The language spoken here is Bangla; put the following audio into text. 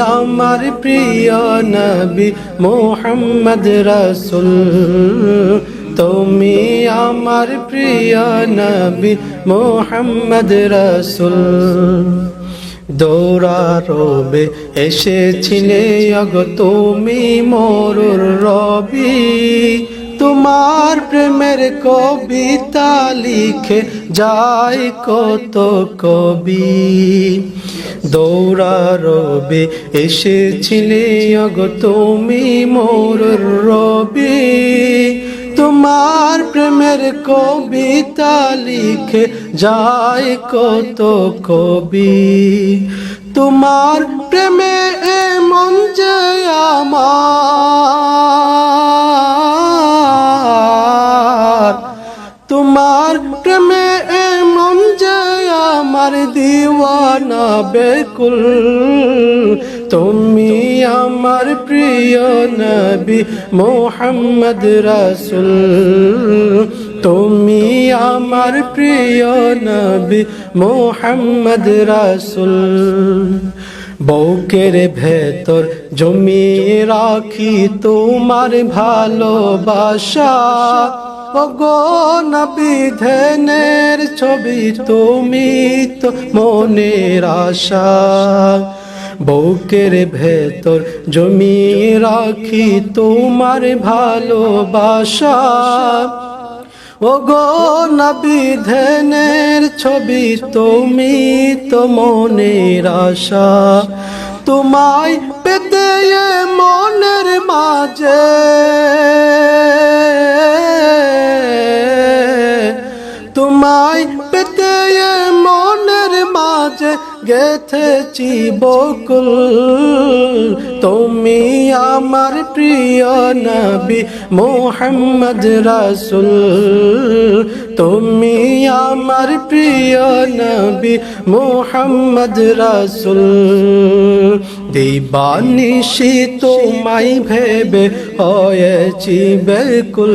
আমার প্রিয় নবী মোহাম্মদ রসুল। তুমি আমার প্রিয় নবী মোহাম্মদ রসুল। দৌড়া রবে এসেছিলে অগ, তুমি মোরুর রবি। তোমার প্রেমের কবিতা লিখে যায় কত কবি। দৌড়া রবে, এসেছিলে অগ তুমি মোর রবি। তোমার প্রেমের কবিতা লিখে যায় কত কবি। তোমার প্রেমে তোমার প্রেমে এমন যে আমার দিওয়ানা বেকুল। তুমি আমার প্রিয় নবী মোহাম্মদ রাসুল। তুমি আমার প্রিয় নবী মোহাম্মদ রাসুল। বউকের ভেতর জমি রাখি তোমার ভালোবাসা। ধ্যানের ছবি তুমি তো মনের আশা। বউকের ভেতর জমিয়ে রাখি তোমার ভালোবাসা। ও গো নবী, ধ্যানের ছবি তুমি তো মনের আশা। তোমায় পেতে মনের মাঝে গেথেছি বকুল তুমি আমার প্রিয় নবী মোহাম্মদ রাসুল। তুমি আমার প্রিয় নবী মোহাম্মদ রাসুল। দিবানিশি তোমায় ভেবে হয়েছি বেকুল